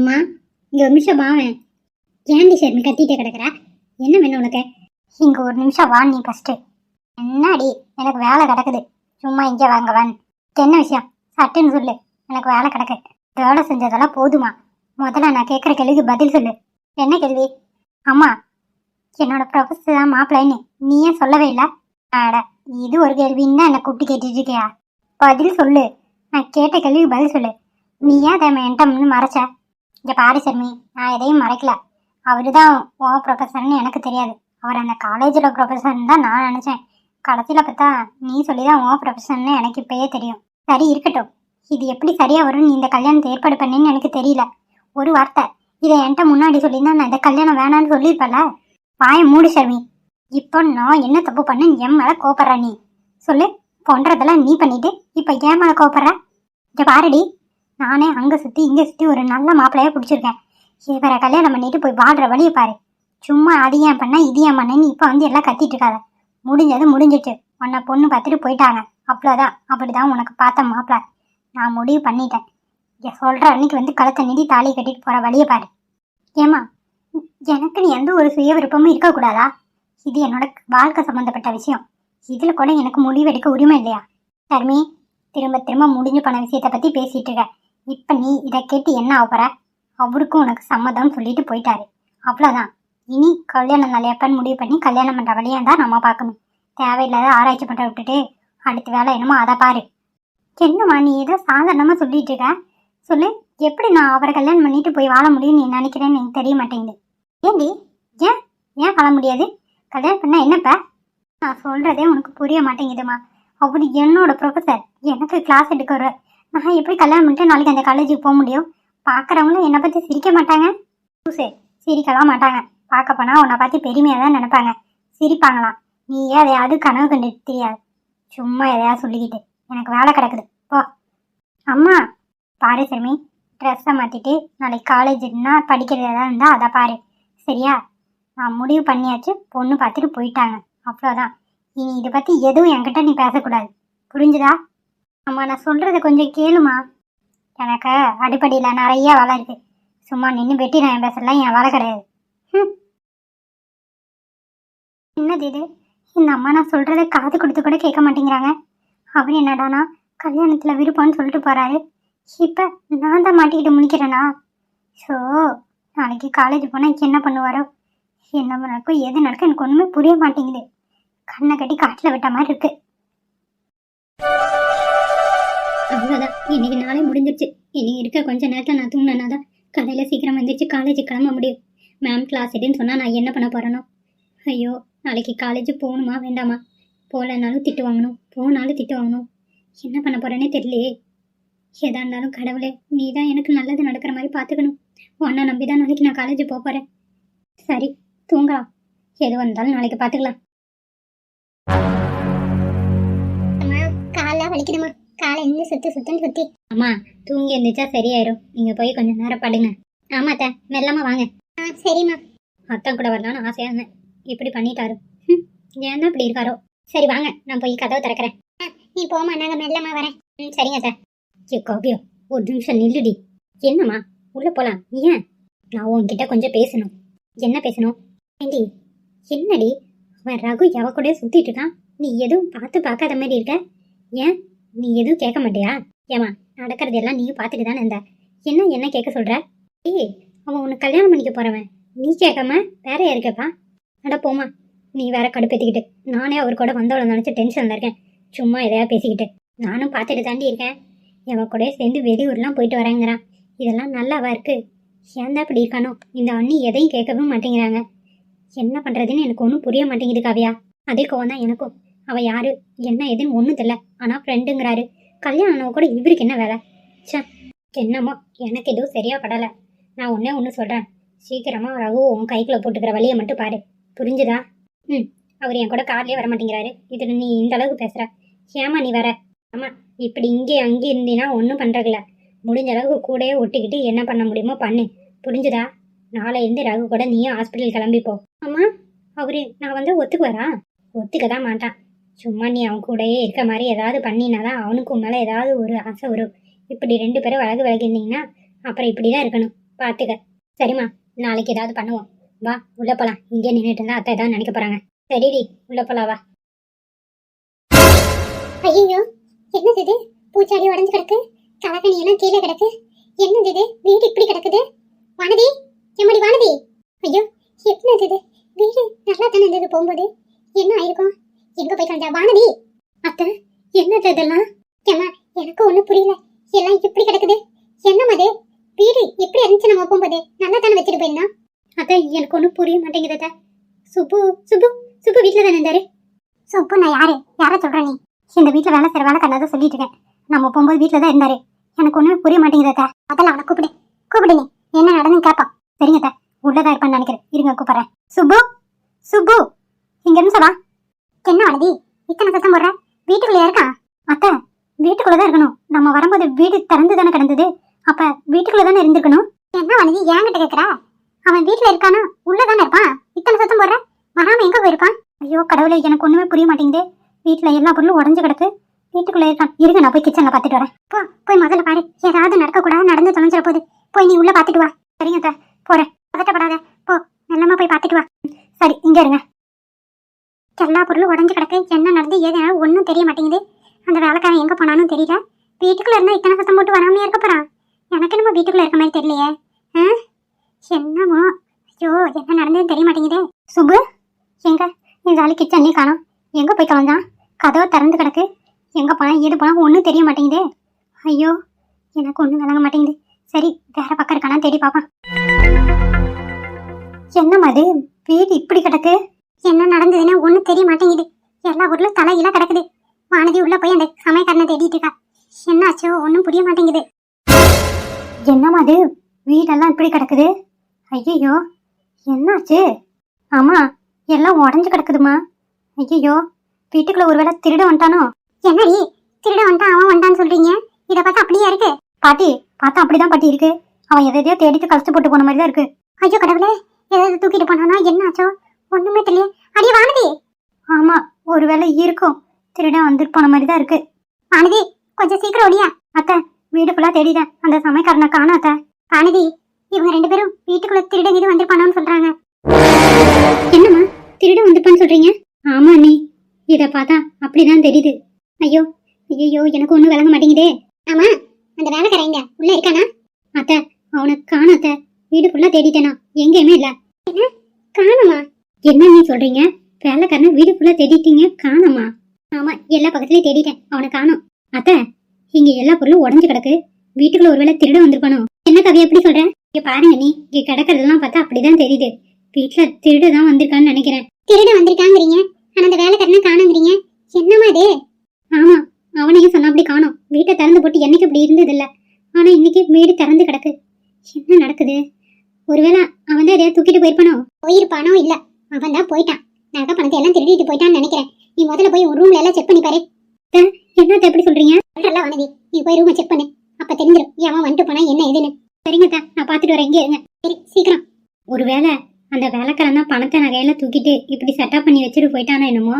அம்மா இங்க ஒரு நிமிஷம் வாவேன் ஏன்டி ஷர்மி கத்திட்டே கிடக்குற? என்ன வேணும் உனக்கு? இங்க ஒரு நிமிஷம் வா நீ ஃபஸ்ட்டு என்னடி? எனக்கு வேலை கிடக்குது. சும்மா இங்கே வாங்க வான் என்ன விஷயம்? சட்டுன்னு சொல்லு. எனக்கு வேலை கிடக்கு. வேலை செஞ்சதெல்லாம் போதுமா? முதல்ல நான் கேட்குற கேள்விக்கு பதில் சொல்லு. என்ன கேள்வி? அம்மா என்னோட ப்ரொஃபஸர் தான் மாப்பிள்ளைன்னு நீ. ஏன் சொல்லவே இல்லை? அட இது ஒரு கேள்வின்னு தான் என்னை கூப்பிட்டு கேட்டுட்டு இருக்கியா? பதில் சொல்லு. நான் கேட்ட கேள்விக்கு பதில் சொல்லு. நீ ஏன் அதை என்கிட்ட மறைச்ச? இங்கே பாரு சர்மி நான் எதையும் மறைக்கல. அவரு தான் உன் ப்ரொஃபஸர்னு எனக்கு தெரியாது. அவர் அந்த காலேஜில் ப்ரொஃபஸர்னு தான் நான் நினச்சேன். கடைசியில் பார்த்தா நீ சொல்லி தான் உன் ப்ரொஃபஸர்னு எனக்கு இப்பயே தெரியும். சரி இருக்கட்டும். இது எப்படி சரியாக வரும் நீ இந்த கல்யாணத்தை ஏற்பாடு பண்ணேன்னு எனக்கு தெரியல. ஒரு வார்த்தை இதை என்கிட்ட முன்னாடி சொல்லியிருந்தா நான் இந்த கல்யாணம் வேணான்னு சொல்லியிருப்பல வாய மூடு சர்மி. இப்போ நான் என்ன தப்பு பண்ணேன் என் மேலே கோபப்படுற நீ? சொல்லு பொன்றதெல்லாம் நீ பண்ணிட்டு இப்போ ஏன் மேலே கோபப்படுற இங்கே பாருடி. நானே அங்கே சுற்றி இங்கே சுற்றி ஒரு நல்ல மாப்பிள்ளையாக பிடிச்சிருக்கேன். இவரை கல்யாணம் பண்ணிட்டு போய் வாழ்கிற வழியை பாரு. சும்மா அது ஏன் பண்ண இது ஏன் பண்ணேன்னு இப்போ வந்து எல்லாம் கத்திட்டு இருக்காத. முடிஞ்சது முடிஞ்சிச்சு உன்னை பொண்ணு பார்த்துட்டு போயிட்டாங்க. அவ்வளோதான் அப்படிதான் உனக்கு பார்த்த மாப்பிள்ள நான் முடிவு பண்ணிட்டேன். இங்க சொல்கிற அன்னைக்கு வந்து கழுத்தை நீடி தாலி கட்டிட்டு போகிற வழியை பாரு. ஏமா எனக்கு நீ எந்த ஒரு சுய விருப்பமும் இருக்கக்கூடாதா இது என்னோட வாழ்க்கை சம்மந்தப்பட்ட விஷயம். இதில் கூட எனக்கு முடிவெடுக்க உரிமை இல்லையா? தர்மி திரும்ப திரும்ப முடிஞ்சு போன விஷயத்தை பற்றி பேசிகிட்டு இருக்கேன் இப்போ நீ இதை கேட்டு என்ன ஆகுற அவருக்கும் உனக்கு சம்மதம் சொல்லிட்டு போயிட்டாரு. அவ்வளோதான் இனி கல்யாணம் நல்லையப்பன்னு முடிவு பண்ணி கல்யாணம் பண்ணுற வழியாக தான் நம்ம பார்க்கணும். தேவையில்லாத ஆராய்ச்சி பண்ணுற விட்டுட்டு அடுத்த வேலை என்னமோ அதை பாரு. என்னம்மா நீ ஏதோ சாதாரணமாக சொல்லிட்டு இருக்க? சொல்லு எப்படி நான் அவரை கல்யாணம் பண்ணிட்டு போய் வாழ முடியும்னு நீ நினைக்கிறேன்னு எனக்கு தெரிய மாட்டேங்குது. ஏண்டி? ஏன்? ஏன் வாழ முடியாது? கல்யாணம் பண்ணால் என்னப்ப? நான் சொல்கிறதே உனக்கு புரிய மாட்டேங்குதுமா அவர் என்னோட ப்ரொஃபஸர் எனக்கு கிளாஸ் எடுக்கிற நான் எப்படி கல்யாணம் பண்ணிட்டு நாளைக்கு அந்த காலேஜுக்கு போக முடியும்? பார்க்குறவங்களும் என்னை பற்றி சிரிக்க மாட்டாங்க. சூசே சிரிக்கலாம் மாட்டாங்க. பார்க்க போனால் உன்னை பார்த்து பெருமையாக தான் நினைப்பாங்க. சிரிப்பாங்களாம். நீ ஏன் எதையாவது கனவு கண்டு தெரியாது. சும்மா எதையாவது சொல்லிக்கிட்டு. எனக்கு வேலை கிடக்குது. போ. அம்மா. பாரு சிறுமி ட்ரெஸ்ஸை மாற்றிட்டு நாளைக்கு காலேஜ்னா படிக்கிறது எதாவது இருந்தால் அதை பாரு. சரியா? நான் முடிவு பண்ணியாச்சு. பொண்ணு பார்த்துட்டு போயிட்டாங்க. அவ்வளோதான் இனி இதை பற்றி எதுவும் என்கிட்ட நீ பேசக்கூடாது. புரிஞ்சுதா? அம்மா நான் சொல்கிறத கொஞ்சம் கேளுமா? எனக்கு அடிப்படையில் நிறைய வேலை இருக்கு. சும்மா நின்று வெட்டி நான் பேசலாம் என் வேலை கிடையாது. என்னது இது? இந்த அம்மா நான் சொல்கிறத காது கொடுத்து கூட கேட்க மாட்டேங்கிறாங்க. அவர் என்னடானா கல்யாணத்தில் விருப்பம்னு சொல்லிட்டு போகிறாரு இப்போ நான் தான் மாட்டிக்கிட்டு முடிக்கிறேனா ஸோ நாளைக்கு காலேஜ் போனால் என்ன பண்ணுவாரோ? என்ன நடக்கும் எது நடக்கும் எனக்கு ஒன்றுமே புரிய மாட்டேங்குது. கண்ணை கட்டி காட்டில் விட்ட மாதிரி இருக்கு. இன்னைக்கு நாளே முடிஞ்சிருச்சு. இனி இருக்க கொஞ்ச நேரத்தில் நான் தூங்கினா தான் காலையில் சீக்கிரம் வந்துருச்சு காலேஜ் கிளம்ப முடியும். மேம் கிளாஸ் எடுன்னு சொன்னால் நான் என்ன பண்ண போகிறேனோ ஐயோ நாளைக்கு காலேஜ் போகணுமா வேண்டாமா? போகலனாலும் திட்டு வாங்கணும். போனாலும் திட்டு வாங்கணும். என்ன பண்ண போகிறேனே தெரியலையே. எதா இருந்தாலும் கடவுளே நீ தான் எனக்கு நல்லது நடக்கிற மாதிரி பார்த்துக்கணும். உன்னை நம்பி தான் நாளைக்கு நான் காலேஜ் போக போகிறேன் சரி தூங்கலாம் எது வந்தாலும் நாளைக்கு பார்த்துக்கலாம். காலைல வலிக்குதுமா காலை இன்னும் சுத்து சுத்துன்னு சுத்தி. அம்மா தூங்கி இருந்துச்சா சரியாயிரும். நீங்க போய் கொஞ்ச நேரம் படுங்க. ஆமா அத்தை. மெல்லமா வாங்க. ஆ சரிம்மா. அத்தான் கூட வரலான்னு ஆசையா இருந்தேன். இப்படி பண்ணிட்டாரு. ஹம், ஏன் தான் இப்படி இருக்காரோ. சரி வாங்க. நான் போய் கதவை திறக்கிறேன். நீ போமா நாங்க மெல்லமா வரேன். ம் சரிங்க சார் ஐயோ காவியோ ஒரு நிமிஷம் நில்லுடி. என்னம்மா? உள்ள போலாம். ஏன்? நான் உன்கிட்ட கொஞ்சம் பேசணும். என்ன பேசணும்? ஏண்டி என்னடி? அவன் ரகு எவ கூட சுத்திட்டு இருக்கான். நீ எதுவும் பார்த்து பார்க்காத மாதிரி இருக்க. ஏன்? நீ எதுவும் கேட்க மாட்டியா? ஏமா நடக்கிறது எல்லாம் நீயும் பார்த்துட்டு தானே இருந்த? என்ன என்ன கேட்க சொல்ற? ஏய் அவன் உன்னை கல்யாணம் பண்ணிக்க போறவன். நீ கேட்காம வேற யாரு கேட்பா அட போமா நீ வேற கடுப்பேத்திக்கிட்டு. நானே அவர் கூட வந்தவளை நினச்சி டென்ஷனில் இருக்கேன். சும்மா எதையா பேசிக்கிட்டு. நானும் பார்த்துட்டு தாண்டி இருக்கேன். எவன் கூட சேர்ந்து வெளியூர்லாம் போயிட்டு வரேங்கிறான். இதெல்லாம் நல்லாவா இருக்கு? ஏன் இப்படி இருக்கானோ? இந்த அண்ணி எதையும் கேட்கவும் மாட்டேங்கிறாங்க. என்ன பண்ணுறதுன்னு எனக்கு ஒன்றும் புரிய மாட்டேங்குது காவியா. அதே கோவம் தான் எனக்கும். அவள் யாரு? என்ன ஏதுன்னு ஒன்றும் தெரியல. ஆனால் ஃப்ரெண்டுங்கிறாரு கல்யாணம் கூட இவருக்கு என்ன வேலை? ச்சே என்னமோ. எனக்கு எதுவும் சரியா படலை. நான் ஒன்றே ஒன்று சொல்கிறேன் சீக்கிரமாக ரகு உன் கைக்குள்ளே போட்டுக்கிற வழியை மட்டும் பாரு. புரிஞ்சுதா? ம். அவர் என் கூட கார்லேயே வர மாட்டேங்கிறாரு. இதில் நீ இந்த அளவுக்கு பேசுகிற ஏமா நீ வர ஆமாம் இப்படி இங்கே அங்கே இருந்தீன்னா ஒன்றும் பண்ணுறதில்ல முடிஞ்ச அளவுக்கு கூடயே ஒட்டிக்கிட்டு என்ன பண்ண முடியுமோ பண்ணு. புரிஞ்சுதா? நாளையிருந்து ரகு கூட நீயும் ஹாஸ்பிட்டல் கிளம்பி போ. ஆமா அவரு நான் வந்து ஒத்துக்குவாரா? ஒத்துக்க தான் மாட்டான். சும்மா நீ அவன் கூடயே இருக்க மாதிரி ஏதாவது பண்ணினாதான் அவனுக்கும் மேலே ஏதாவது ஒரு ஆசை வரும். இப்படி ரெண்டு பேரும் வழக்கு விலகிருந்தீங்கன்னா அப்புறம் இப்படி தான் இருக்கணும். பார்த்துக்க சரிம்மா நாளைக்கு ஏதாவது பண்ணுவோம். வா உள்ள போலாம். இங்கே நின்றுட்டு இருந்தா அத்தை ஏதாவது நினைக்க போறாங்க. சரிடி உள்ள போலாம் வா. ஐயோ என்னது இது? பூச்சாடி உடஞ்சு கிடக்கு. கலகணி எல்லாம் கீழே கிடக்கு. என்னது இது? வீடு இப்படி கிடக்குது? வானதி எம்மடி வானதி? ஐயோ என்னது இது? வீடு நல்லா தானே இருந்தது போகும்போது. என்ன ஆயிருக்கும்? எங்க போய் கண்டா வானதி! அத்த என்னது இதெல்லாம்? ஏமா எனக்கு ஒண்ணு புரியல. எல்லாம் இப்படி கிடக்குது. என்னம்மா இது? வீடு எப்படி இருந்துச்சு நம்ம போகும்போது. நல்லா தானே வச்சுட்டு போயிருந்தோம். அத்த எனக்கு ஒன்றும் புரிய மாட்டேங்குது சுப்பு சுப்பு சுப்பு வீட்டில் தானே இருந்தாரு? சுப்பு நான் யாரு? யாரை சொல்ற நீ? இந்த வீட்டில் வேலை செய்கிற வேலை கண்ணாதான் சொல்லிட்டு இருக்கேன். நம்ம போகும்போது வீட்டில் தான் இருந்தாரு. எனக்கு ஒன்றுமே புரிய மாட்டேங்குது அதெல்லாம் அவனை கூப்பிடு. கூப்பிடு நீ. என்ன நடந்து கேட்பான் சரிங்க அத்தை. உள்ளதா இருப்பான்னு நினைக்கிறேன். இருங்க கூப்பிடுறேன். சுப்பு சுப்பு இங்க இருந்து வா என்ன அழுதி இத்தனை சத்தம் போடுற? வீட்டுக்குள்ளே இருக்கான் அத்தை வீட்டுக்குள்ள தான் இருக்கணும். நம்ம வரும்போது வீடு திறந்து தானே கிடந்தது. அப்ப வீட்டுக்குள்ள தானே இருந்திருக்கணும்? என்ன அழுதி ஏங்கிட்ட கேக்குற? அவன் வீட்டுல இருக்கானா? உள்ளதானே இருப்பான்? இத்தனை சத்தம் போடுற? வராம எங்க போயிருப்பான்? ஐயோ கடவுளே எனக்கு ஒண்ணுமே புரிய மாட்டேங்குது. வீட்டுல எல்லா பொருளும் உடஞ்சு கிடக்கு. வீட்டுக்குள்ள இருக்கான். இருங்க நான் போய் கிச்சன்ல பாத்துட்டு வரேன். போ போய் முதல்ல பாரு. ஏதாவது நடக்க கூடாது நடந்து தொலைஞ்சிட போகுது. போய் நீ உள்ள பாத்துட்டு வா. சரிங்க போறேன். பதட்டப்படாத. போ நல்லமா போய் பாத்துட்டு வா. சரி இங்க இருங்க. எல்லா பொருளும் உடஞ்சு கிடக்கு. என்ன நடந்து ஏதனால ஒன்றும் தெரிய மாட்டேங்குது. அந்த வேலைக்காரன் எங்கே போனாலும் தெரியல. வீட்டுக்குள்ளே இருந்தால் இத்தனை சத்தம் போட்டு வராமையே இருக்க போகிறான் எனக்கு நம்ம வீட்டுக்குள்ளே இருக்க மாதிரி தெரியலையே. ஆ? என்னமோ? ஐயோ என்ன நடந்ததுன்னு தெரிய மாட்டேங்குதே. சுபு எங்க? இந்த ஆளு கிச்சன்லேயும் காணோம். எங்கே போய் கலந்தான் கதவை திறந்து கிடக்கு. எங்கே போனால் ஏது போனால் ஒன்றும் தெரிய மாட்டேங்குதே. ஐயோ எனக்கு ஒன்றும் விளங்க மாட்டேங்குது. சரி வேற பக்கம் இருக்கானா தேடி பாப்பான் என்னம்மா அது வீடு இப்படி கிடக்கு? என்ன நடந்ததுன்னு ஒன்றும் தெரிய மாட்டேங்குது. எல்லா ஊர்ல தலையில கிடக்குது. வானதி உள்ள போய் அந்த சமயக்காரனை தேடிட்டு இருக்கா. என்னாச்சோ ஒன்றும் புரிய மாட்டேங்குது. என்னம்மா அது? வீடெல்லாம் இப்படி கிடக்குது? ஐயோ என்னாச்சு? ஆமா எல்லாம் உடஞ்சு கிடக்குதுமா ஐயோ வீட்டுக்குள்ள ஒருவேளை திருட வந்துட்டானோ? என்னடி? திருட வந்துட்டான் அவன் வந்துட்டான்னு சொல்றீங்க? இதை பார்த்தா அப்படியே இருக்கு? பாட்டி பார்த்தா அப்படிதான் பாட்டி இருக்கு. அவன் எதையோ தேடிட்டு கஷ்டப்பட்டு போட்டு போன மாதிரி தான் இருக்கு. ஐயோ கடவுளே ஏதாவது தூக்கிட்டு போனானா? என்னாச்சோ? ஒண்ணுமே தெரியல. அடி வானதி. ஆமா ஒருவேளை இருக்கும். திருடன் வந்துட்டு போன மாதிரி தான் இருக்கு. வானதி கொஞ்சம் சீக்கிரம் ஒடியா அத்தை வீடு ஃபுல்லா தேடிதான் அந்த சமயக்காரனை காணும் அத்தை. வானதி இவங்க ரெண்டு பேரும் வீட்டுக்குள்ள திருடன் இது வந்திருப்பானோன்னு சொல்றாங்க. என்னம்மா திருடன் வந்திருப்பான்னு சொல்றீங்க? ஆமா நீ இத பார்த்தா அப்படிதான் தெரியுது. ஐயோ ஐயோ எனக்கு ஒண்ணும் விளங்க மாட்டேங்குதே. ஆமா அந்த வேலைக்காரங்க உள்ள இருக்கானா? அத்தை அவனை காணும் அத்தை. வீடு ஃபுல்லா தேடிட்டேனா? எங்கேயுமே இல்ல. காணுமா? என்ன நீ சொல்றீங்க? வேலைக்காரன வீடு ஃபுல்லா தேடிட்டீங்க காணுமா? ஆமா எல்லா பக்கத்துலயும் தேடிட்டேன் அவனை காணோம். அத்தை இங்க எல்லா பொருளும் உடஞ்சு கிடக்கு. வீட்டுக்குள்ள ஒருவேளை திருட வந்திருப்பானோ? என்ன கவி எப்படி சொல்ற? இங்க பாருங்க நீ இங்க கிடக்கிறதெல்லாம் பார்த்தா அப்படிதான் தெரியுது. வீட்டுல திருட தான் வந்திருக்கான்னு நினைக்கிறேன். திருட வந்திருக்காங்கிறீங்க? ஆனா அந்த வேலைக்காரனை காணுங்கிறீங்க? என்னமா இது? ஆமா அவனையும் சொன்னா அப்படி காணோம். வீட்டை திறந்து போட்டு என்னைக்கு அப்படி இருந்தது இல்ல ஆனா இன்னைக்கு வீடு திறந்து கிடக்கு. என்ன நடக்குது? ஒருவேளை அவன் தான் எதையா தூக்கிட்டு போயிருப்பானோ? போயிருப்பானோ இல்ல. அவன் தான் போயிட்டான் நகை பணத்தை எல்லாம் திருடிட்டு போயிட்டான்னு நினைக்கிறேன். நீ முதல்ல போய் ஒரு ரூம்ல எல்லாம் செக் பண்ணி பாரு. என்னத்த எப்படி சொல்றீங்க? நல்லா வனதி நீ போய் ரூமை செக் பண்ணு. அப்ப தெரிஞ்சிடும் எவன் வந்துட்டு போனா என்ன ஏதுன்னு. சரிங்க அக்கா நான் பாத்துட்டு வரேன். இங்கே இருங்க. சரி சீக்கிரம். ஒருவேளை அந்த வேலைக்காரன் தான் பணத்தை நகையில தூக்கிட்டு இப்படி செட்டப் பண்ணி வச்சுட்டு போயிட்டானோ என்னமோ.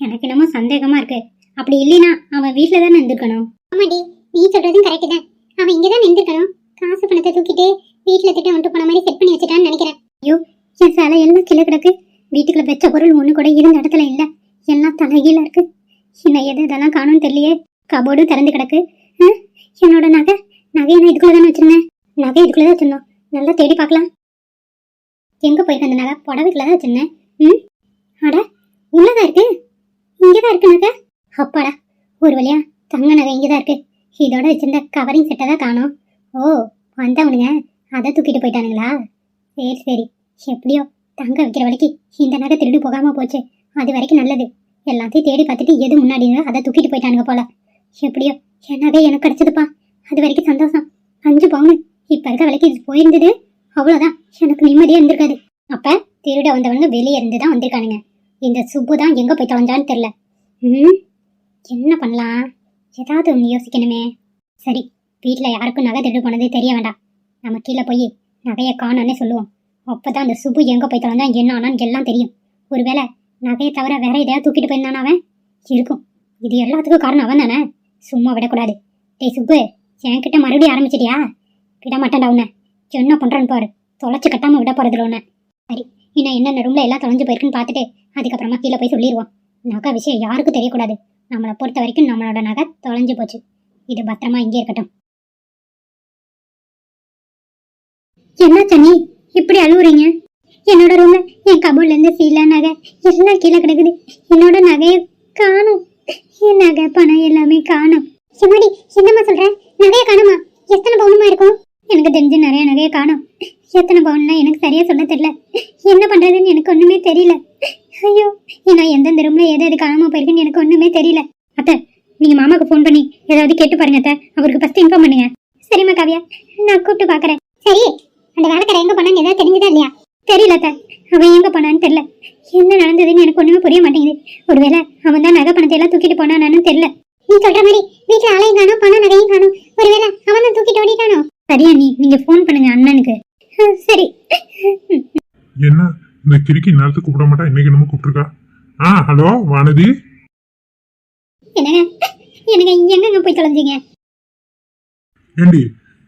எனக்கு என்னமோ சந்தேகமா இருக்கு. அப்படி இல்லைனா அவன் வீட்ல தானே இருந்திருக்கணும். ஆமாடி நீ சொல்றதும் கரெக்ட் தான். அவன் இங்க தான் இருந்திருக்கணும் காசு பணத்தை தூக்கிட்டு வீட்ல திட்டம் வந்துட்டு போன மாதிரி செட் பண்ணி வச்சுட்டான்னு நினைக்கிறேன். ஐயோ என் சேலை எல்லாம் கீழே கிடக்கு. வீட்டுக்குள்ள வச்ச பொருள் ஒன்று கூட இருந்த இடத்துல இல்லை. எல்லாம் தலைகீழ இருக்கு. என்ன எது இதெல்லாம் காணும்னு தெரியலையே. கபோர்டும் திறந்து கிடக்கு. ஆ, என்னோட நகை. நகையை நான் இதுக்குள்ள தானே வச்சிருந்தேன்? நகை இதுக்குள்ள தான் வச்சிருந்தோம். நல்லா தேடி பார்க்கலாம். எங்கே போயிருக்கு அந்த நகை? புடவைக்குள்ள தான் வச்சிருந்தேன். ம்? அட உள்ளதா இருக்கு. இங்கே தான் இருக்கு நகை. அப்பாடா ஒரு வழியா தங்க நகை இங்கே தான் இருக்கு. இதோட வச்சிருந்த கவரிங் செட்டை தான் காணோம். ஓ வந்தவனுங்க. அதை தூக்கிட்டு போயிட்டானுங்களா? சரி சரி. எப்படியோ தங்க வைக்கிற வரைக்கும் இந்த நகை திருடு போகாம போச்சு. அது வரைக்கும் நல்லது. எல்லாத்தையும் தேடி பார்த்துட்டு எது முன்னாடி அதை தூக்கிட்டு போயிட்டானுங்க போல. எப்படியோ என்னவே எனக்கு கிடைச்சதுப்பா. அது வரைக்கும் சந்தோஷம். அஞ்சு பவுனு. இப்ப இருக்க விலைக்கு இது போயிருந்தது. அவ்வளோதான் எனக்கு நிம்மதியா இருந்திருக்காது. அப்ப திருட வந்தவனுங்க வெளியே இருந்து தான் வந்திருக்கானுங்க. இந்த சுப்பு தான் எங்க போய் தொலைஞ்சான்னு தெரியல. ம்? என்ன பண்ணலாம்? ஏதாவது ஒன்று யோசிக்கணுமே. சரி வீட்டில் யாருக்கும் நகை திருடு போனது தெரிய வேண்டாம். நம்ம கீழே போய் நகையை காணோன்னே சொல்லுவோம். அப்பதான் அந்த சுப்பு எங்க போய் தொலைஞ்சா என்ன ஆனான்னு எல்லாம் தெரியும். ஒருவேளை நகையை தவிர வேற எதையாவது தூக்கிட்டு போயிருந்தானா அவன்? இருக்கும். இது எல்லாத்துக்கும் காரணம் அவன் தானே? சும்மா விடக்கூடாது. டேய் சுப்பு என்கிட்ட மறுபடியும் ஆரம்பிச்சிட்டியா? விட மாட்டேன்டா உன்னை. என்ன பண்றேன்னு பாரு. தொலைச்சு கட்டாம விட போறதுல ஒன்று சரி இன்னும் என்னென்ன ரூம்ல எல்லாம் தொலைஞ்சு போயிருக்குன்னு பார்த்துட்டு அதுக்கப்புறமா கீழே போய் சொல்லிடுவோம் நகை விஷயம் யாருக்கும் தெரியக்கூடாது. நம்மளை பொறுத்த வரைக்கும் நம்மளோட நகை தொலைஞ்சு போச்சு. இது பத்திரமா இங்கே இருக்கட்டும். என்ன சனி? இப்படி அழுவுறீங்க? என்னோட ரூம்ல என் கபோர்ட்ல இருந்து சீலா நகை எல்லாம் கீழே கிடக்குது. என்னோட நகையை காணும். என் நகை பணம் எல்லாமே காணும். சிம்மாடி என்னம்மா சொல்ற? நகையை காணுமா? எத்தனை பவுனுமா இருக்கும்? எனக்கு தெரிஞ்சு நிறைய நகையை காணும். எத்தனை பவுன்னா எனக்கு சரியா சொல்ல தெரியல. என்ன பண்றதுன்னு எனக்கு ஒண்ணுமே தெரியல. ஐயோ நான் எந்தெந்த ரூம்ல எது எது காணாம போயிருக்குன்னு எனக்கு ஒண்ணுமே தெரியல. அத்தை நீங்க மாமாக்கு ஃபோன் பண்ணி ஏதாவது கேட்டு பாருங்க அத்தை. அவருக்கு ஃபர்ஸ்ட் இன்ஃபார்ம் பண்ணுங்க. சரிம்மா காவியா. நான் கூப்பிட்டு பாக்குறேன் சரி. அந்த வேலைக்கார எங்க பண்ணான்னு ஏதாவது தெரிஞ்சுதா இல்லையா? தெரியல அத்தை. அவன் எங்க போனான்னு தெரியல. என்ன நடந்ததுன்னு எனக்கு ஒண்ணுமே புரிய மாட்டேங்குது. ஒருவேளை அவன் தான் நகை பணத்தை எல்லாம் தூக்கிட்டு போனானான்னு தெரியல. நீ சொல்ற மாதிரி வீட்டுல ஆளையும் காணும் பணம் நகையும் காணும். ஒருவேளை அவன் தான் தூக்கிட்டு ஓடிட்டானோ சரியா நீ நீங்க ஃபோன் பண்ணுங்க அண்ணனுக்கு. சரி. என்ன? இந்த கிறுக்கி நேரத்துக்கு கூப்பிட மாட்டா? இன்னைக்கு நம்ம கூப்பிட்டுருக்கா? ஆ ஹலோ வானதி? என்னங்க? என்னங்க எங்கங்க போய் தொலைஞ்சீங்க? ஏண்டி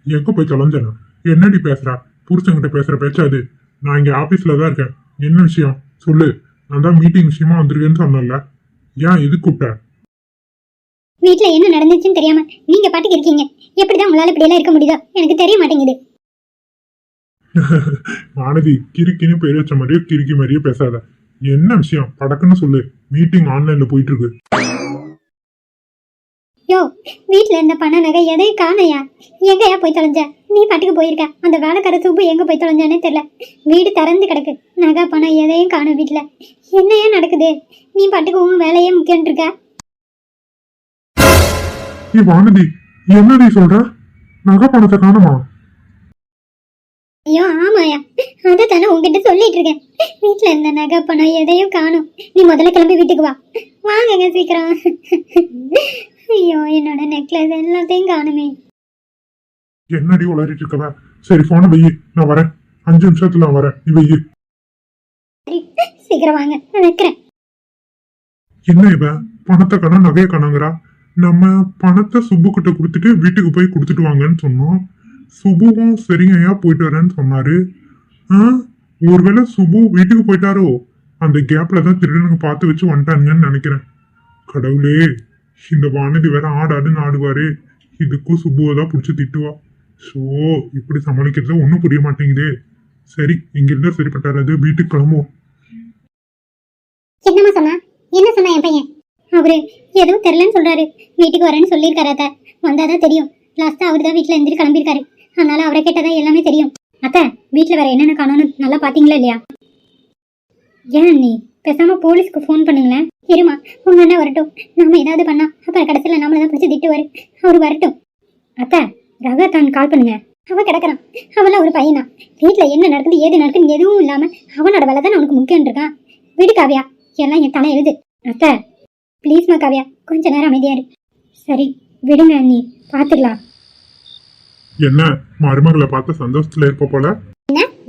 எங்க போய் தொலைஞ்சனா என்னடி பேசுறா? புருஷன்கிட்ட பேசுற பேச்சா அது நான் இங்க ஆபீஸ்ல தான் இருக்கேன். என்ன விஷயம்? சொல்லு. நான் தான் மீட்டிங் விஷயமா வந்திருக்கேன்னு சொன்னேன்ல. ஏன் எது கூப்பிட்ட? வீட்ல என்ன நடந்துச்சுன்னு தெரியாம நீங்க பாட்டுக்கு இருக்கீங்க. எப்படிதான் உங்களால இப்படி எல்லாம் இருக்க முடியுதோ? எனக்கு தெரிய மாட்டேங்குது. வானதி கிறுக்கின்னு பேர் வச்ச மாதிரியே கிறுக்கி மாதிரியே பேசாத. என்ன விஷயம்? படக்குன்னு சொல்லு. மீட்டிங் ஆன்லைன்ல போயிட்டு இருக்கு. யோ வீட்ல இருந்த பண நகை எதையும் காணையா? எங்கயா போய் தொலைஞ்ச? நீ பாட்டுக்கு போயிருக்க. அந்த வேலைக்கார சூப்பு எங்க போய் தொலைஞ்சானே தெரியல. வீடு திறந்து கிடக்கு. நகை பணம் எதையும் காணும் வீட்ல. என்னையா நடக்குது? நீ பாட்டுக்கு உன் வேலையே முக்கியம் இருக்க? ஏ வானதி என்னடி சொல்ற? நகை பணத்தை காணுமா? ஐயோ ஆமாயா. அதை தானே உங்ககிட்ட சொல்லிட்டு இருக்கேன். வீட்ல இருந்த நகை பணம் எதையும் காணும். நீ முதல்ல கிளம்பி வீட்டுக்கு வா. வாங்கங்க சீக்கிரம். ஐயோ என்னோட நெக்லஸ் எல்லாத்தையும் காணுமே. என்னடி உளறிட்டு இருக்கவ? சரி போன வெயி நான் வரேன். அஞ்சு நிமிஷத்துல நான் வரேன். நீ வெயி சீக்கிரம் வாங்க. நான் வைக்கிறேன். என்ன இவ? பணத்தை காணா நகையை காணாங்கிறா? நம்ம பணத்தை சுப்பு கிட்ட கொடுத்துட்டு வீட்டுக்கு போய் கொடுத்துட்டு வாங்கன்னு சொன்னோம். சுபுவும் சரிங்கய்யா போயிட்டு வரேன்னு சொன்னாரு. ஒருவேளை சுபு வீட்டுக்கு போயிட்டாரோ? அந்த கேப்ல தான் திருடனுங்க பார்த்து வச்சு வந்துட்டானுங்கன்னு நினைக்கிறேன். கடவுளே. இந்த வானதி வேற ஆடாடுன்னு ஆடுவாரு. இதுக்கும் சுபுவை தான் பிடிச்சி திட்டுவா. ஸோ இப்படி சமாளிக்கிறது ஒன்றும் புரிய மாட்டேங்குதே. சரி இங்கிருந்து சரிப்பட்டாராது வீட்டுக்கு கிளம்புவோம் என்னம்மா சொன்னா? என்ன சொன்னா என் பையன்? அவரு எதுவும் தெரியலன்னு சொல்றாரு. வீட்டுக்கு வரேன்னு சொல்லியிருக்காரு அத்தை. வந்தாதான் தெரியும். லாஸ்ட்டா அவர் தான் வீட்டுல இருந்து கிளம்பியிருக்காரு. அதனால அவரை கேட்டதா எல்லாமே தெரியும். அத்தை வீட்டுல வேற என்னென்ன காணும்னு நல்லா பாத்தீங்களா இல்லையா? ஏன் நீ பேசாம போலீஸ்க்கு ஃபோன் பண்ணுங்களேன் இருமா உங்க அண்ணன் வரட்டும். நாம ஏதாவது பண்ணா அப்புறம் கடைசியில நம்மள தான் பிடிச்சி திட்டுவாரு. அவர் வரட்டும். அத்தை ரகத்தான் கால் பண்ணுங்க. அவன் கிடக்குறான். அவெல்லாம் ஒரு பையனா. வீட்டுல என்ன நடக்குது ஏது நடக்குது எதுவும் இல்லாம அவனோட வேலை தான் அவனுக்கு முக்கியம் இருக்கான். விடு காவியா. எல்லாம் என் தலை எழுது அத்தை ப்ளீஸ்மா காவியா கொஞ்ச நேரம் அமைதியா இரு. சரி விடுங்க நீ பார்த்துக்கலாம் என்ன மருமகளை பார்த்து சந்தோஷத்துல இருப்ப போல?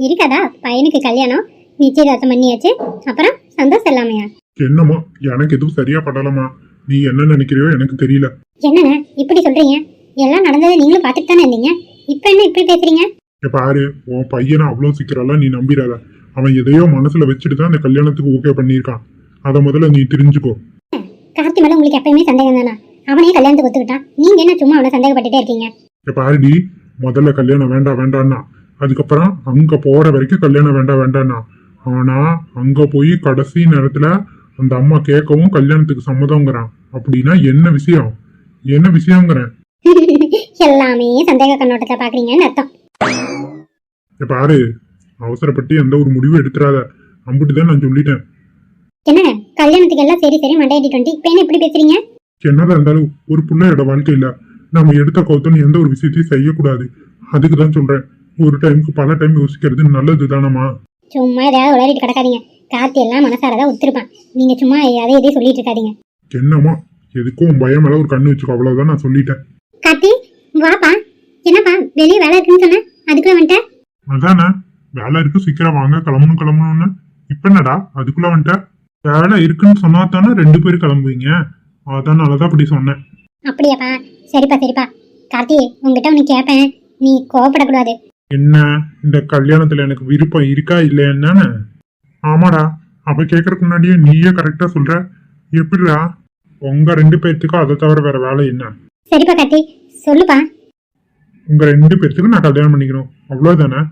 இருக்காதா? பையனுக்கு கல்யாணம்? நிச்சயதார்த்தம் பண்ணியாச்சு. அப்புறம் சந்தோஷம் இல்லாமையா? என்னமோ எனக்கு எதுவும் சரியா படலமா நீ என்ன நினைக்கிறியோ எனக்கு தெரியல. என்னண்ணே இப்படி சொல்றீங்க? எல்லாம் நடந்ததை நீங்களும் பார்த்துட்டு தானே இருந்தீங்க? இப்போ என்ன இப்படி பேசுறீங்க? பாரு உன் பையனை அவ்வளவு சீக்கிரம்லாம் நீ நம்பிடாத. அவன் எதையோ மனசுல வச்சுட்டு தான் அந்த கல்யாணத்துக்கு ஓகே பண்ணியிருக்கான். அதை முதல்ல நீ தெரிஞ்சுக்கோ. கார்த்தி மேல உங்களுக்கு எப்பயுமே சந்தேகம் தானா? அவனே கல்யாணத்துக்கு ஒத்துக்கிட்டான். நீங்க என்ன சும்மா அவனை சந்தேகப்பட்டுட்டே இருக்கீங்க? இப்ப பாருடி முதல்ல கல்யாணம் வேண்டாம் வேண்டான்னா அதுக்கப்புறம் அங்க போற வரைக்கும் கல்யாணம் வேண்டாம் வேண்டான்னா ஆனா அங்க போய் கடைசி நேரத்துல அந்த அம்மா கேட்கவும் கல்யாணத்துக்கு சம்மதங்கிறான் அப்படின்னா என்ன விஷயம்? என்ன விஷயங்கிறேன் எல்லாமே சந்தேக கண்ணோட்டத்தை பாக்குறீங்கன்னு அர்த்தம். பாரு அவசரப்பட்டு எந்த ஒரு முடிவும் எடுத்துறாத. அம்புட்டு தான் நான் சொல்லிட்டேன். என்னங்க? கல்யாணத்துக்கு எல்லாம் சரி சரி மண்டையடி டுவெண்ட்டி இப்போ என்ன இப்படி பேசுறீங்க? என்னதான் இருந்தாலும் ஒரு பிள்ளையோட வாழ்க்கையில நம்ம எடுத்த கௌத்தம் எந்த ஒரு விஷயத்தையும் செய்யக்கூடாது. அதுக்கு தான் சொல்றேன். ஒரு டைமுக்கு பல டைம் யோசிக்கிறது நல்லது தானம்மா சும்மா ஏதாவது உளறிட்டு கிடக்காதீங்க. கார்த்தி எல்லாம் மனசாரதான் ஒத்துருப்பான். நீங்க சும்மா அதை எதையும் சொல்லிட்டு இருக்காதீங்க. என்னம்மா? எதுக்கும் பயம் மேல ஒரு கண்ணு வச்சுக்கோ. அவ்வளவுதான் நான் சொல்லிட்டேன். கார்த்தி வாப்பா. என்னப்பா வெளியே வேலை இருக்குன்னு சொன்ன? அதுக்குள்ள வந்துட்டேன் அதானே? வேலை இருக்கு சீக்கிரம் வாங்க. கிளம்பணும் கிளம்பணும்னு. இப்ப என்னடா? அதுக்குள்ள வந்துட்ட? வேலை இருக்குன்னு சொன்னா தானே ரெண்டு பேரும் கிளம்புவீங்க. அதனாலதான் அப்படி சொன்னேன். அப்படியாப்பா. சரிப்பா சரிப்பா. கார்த்தி உங்ககிட்ட ஒன்று கேட்பேன் நீ கோவப்படக்கூடாது. என்ன இந்த கல்யாணத்துல எனக்கு விருப்பம் இருக்கா இல்லையா என்னன்னு ஆமாடா அப்ப கேக்குறதுக்கு முன்னாடியே நீயே கரெக்டா சொல்ற. எப்படிடா? உங்க ரெண்டு பேர்த்துக்கும் அதை தவிர வேற வேலை என்ன? சரிப்பா கார்த்தி சொல்லுப்பா. உங்க ரெண்டு பேர்த்துக்கும் நான் கல்யாணம் பண்ணிக்கணும். அவ்வளவுதானே?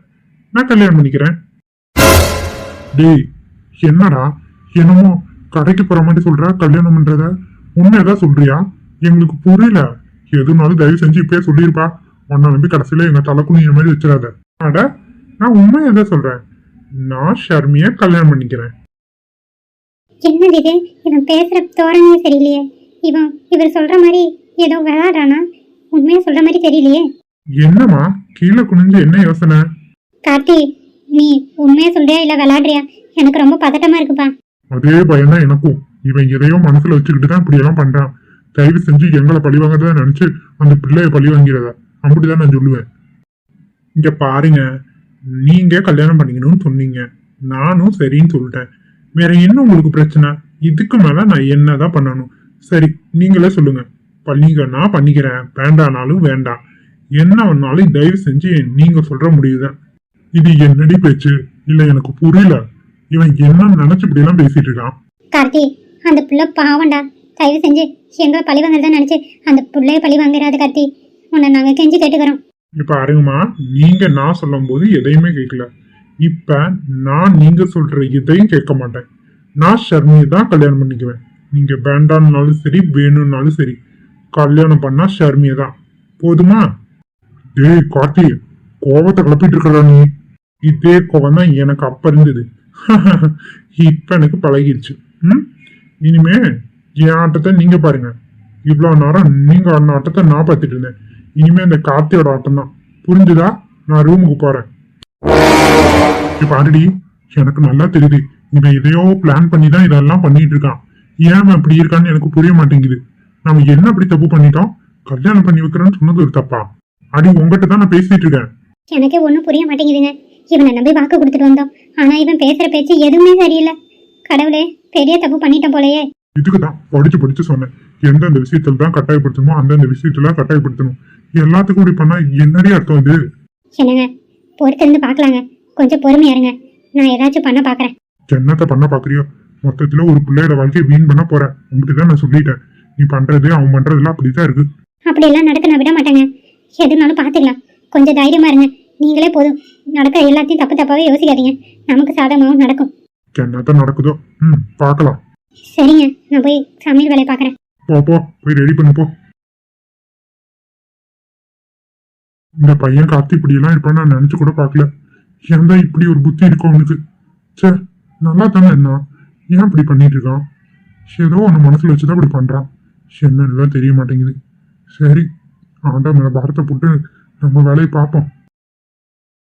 நான் கல்யாணம் பண்ணிக்கிறேன். டேய் என்னடா? என்னமோ கடைக்கு போற மாதிரி சொல்ற கல்யாணம் பண்றத? உண்மையதான் சொல்றியா? எங்களுக்கு புரியல. எதுனாலும் தயவு செஞ்சு இப்பயே சொல்லிருப்பா. உன்னை நம்பி கடைசியில எங்க தலை குனிய மாதிரி வச்சிடாத. அட நான் உண்மையதான் சொல்றேன். நான் ஷர்மிய கல்யாணம் பண்ணிக்கிறேன். என்னது இது இவன் பேசுற தோரணையே சரியில்லையே. இவன் இவர் சொல்ற மாதிரி ஏதோ விளையாடுறானா? உண்மையா சொல்ற மாதிரி தெரியலையே. என்னம்மா கீழே குனிஞ்சு என்ன யோசனை? கார்த்தி நீ உண்மையா சொல்றியா இல்ல விளையாடுறியா? எனக்கு ரொம்ப பதட்டமா இருக்குப்பா. அதே பயம்தான் எனக்கும். இவன் எதையோ மனசுல வச்சுக்கிட்டு தான் இப்படி எல்லாம் பண்றான். தயவு செஞ்சு எங்களை பழி வாங்கறதா நினைச்சு அந்த பிள்ளைய பழி வாங்கிறதா அப்படிதான் நான் சொல்லுவேன். இங்க பாருங்க நீங்க கல்யாணம் பண்ணிக்கணும்னு சொன்னீங்க. நானும் சரின்னு சொல்லிட்டேன். வேற என்ன உங்களுக்கு பிரச்சனை? இதுக்கு மேல நான் என்னதான் பண்ணணும்? சரி நீங்களே சொல்லுங்க. பண்ணிக்கன்னா பண்ணிக்கிறேன். வேண்டானாலும் வேண்டாம். என்ன வேணாலும் தயவு செஞ்சு நீங்க சொல்ற முடியுதான் இது என்னடி பேச்சு? இல்ல எனக்கு புரியல. இவன் என்ன நினைச்சு இப்படி எல்லாம் பேசிட்டு இருக்கான்? கார்த்தி அந்த புள்ள பாவண்டா தயவு செஞ்சு எங்களை பழி வாங்குறதா நினைச்சு அந்த புள்ளைய பழி வாங்குறாது கார்த்தி. உன்னை நாங்க கெஞ்சி கேட்டுக்கிறோம். இப்ப அருங்கம்மா நீங்க நான் சொல்லும் போது எதையுமே கேட்கல இப்ப நான் நீங்க சொல்ற எதையும் கேட்க மாட்டேன். நான் ஷர்மியை தான் கல்யாணம் பண்ணிக்குவேன். நீங்க வேண்டாம்னாலும் சரி வேணும்னாலும் சரி. கல்யாணம் பண்ணா ஷர்மியை தான். போதுமா? டேய் கார்த்தி கோபத்தை கிளப்பிட்டு இருக்கடா நீ. இதே கோபம் தான் எனக்கு அப்ப இருந்தது. இப்ப எனக்கு பழகிடுச்சு ம்? இனிமே என் ஆட்டத்தை நீங்க பாருங்க. இவ்வளவு நேரம் நீங்க ஆடின ஆட்டத்தை நான் பார்த்துட்டு இருந்தேன். இனிமே இந்த கார்த்தியோட ஆட்டம் தான் புரிஞ்சுதா? நான் ரூமுக்கு போறேன். ஆல்ரெடி எனக்கு நல்லா தெரியுது. இவன் எதையோ பிளான் பண்ணி தான் இதெல்லாம் பண்ணிட்டு இருக்கான். ஏன் அவன் இப்படி இருக்கான்னு எனக்கு புரிய மாட்டேங்குது. நம்ம என்ன அப்படி தப்பு பண்ணிட்டோம்? கல்யாணம் பண்ணி வைக்கிறேன்னு சொன்னது ஒரு தப்பா? அடி உங்ககிட்ட தான் நான் பேசிட்டு இருக்கேன். எனக்கே ஒன்றும் புரிய மாட்டேங்குதுங்க. இவனை நம்பி வாக்கு கொடுத்துட்டு வந்தோம். ஆனா இவன் பேசுற பேச்சு எதுவுமே சரியில்லை. கடவுளே பெரிய தப்பு பண்ணிட்டோம் போலயே. இதுக்கு தான் படிச்சு படிச்சு சொன்னேன். எந்தெந்த விஷயத்துல தான் கட்டாயப்படுத்தணுமோ அந்தந்த விஷயத்துல கட்டாயப்படுத்தணும். எல்லாத்துக்கும் இப்படி பண்ணா என்னடி அர்த்தம் இது என்னங்க பொறுத்திருந்து பார்க்கலாங்க. கொஞ்சம் பொறுமையா இருங்க. நான் ஏதாச்சும் பண்ண பார்க்கறேன். என்னத்த பண்ண பாக்குறியோ மொத்தத்துல ஒரு பிள்ளையோட வாழ்க்கையை வீண் பண்ண போறேன் உங்ககிட்ட தான் நான் சொல்லிட்டேன். நீ பண்றது அவன் பண்றதெல்லாம் அப்படிதான் இருக்கு. அப்படி எல்லாம் நடக்க நான் விட மாட்டேங்க. எதுனாலும் பார்த்துக்கலாம். கொஞ்சம் தைரியமா இருங்க. நீங்களே போதும். நடக்க எல்லாத்தையும் தப்பு தப்பாவே யோசிக்காதீங்க. நமக்கு சாதகமாகவும் நடக்கும். என்னத்த நடக்குதோ? ம் பார்க்கலாம். சரிங்க. நான் போய் சமையல் வேலையை பார்க்கறேன். போ போய் ரெடி பண்ணு போ. இந்த பையன் கார்த்தி இப்படி எல்லாம் இருப்பான்னு நான் நினைச்சு கூட பார்க்கல. ஏன் தான் இப்படி ஒரு புத்தி இருக்கும் அவனுக்கு? ச்சே நல்லா தானே என்ன ஏன் இப்படி பண்ணிட்டு இருக்கான்? ஏதோ ஒன்று மனசுல வச்சுதான் இப்படி பண்றான். என்னன்னு தான் தெரிய மாட்டேங்குது. சரி ஆண்டா மேல பாரத்தை போட்டு நம்ம வேலையை பார்ப்போம்.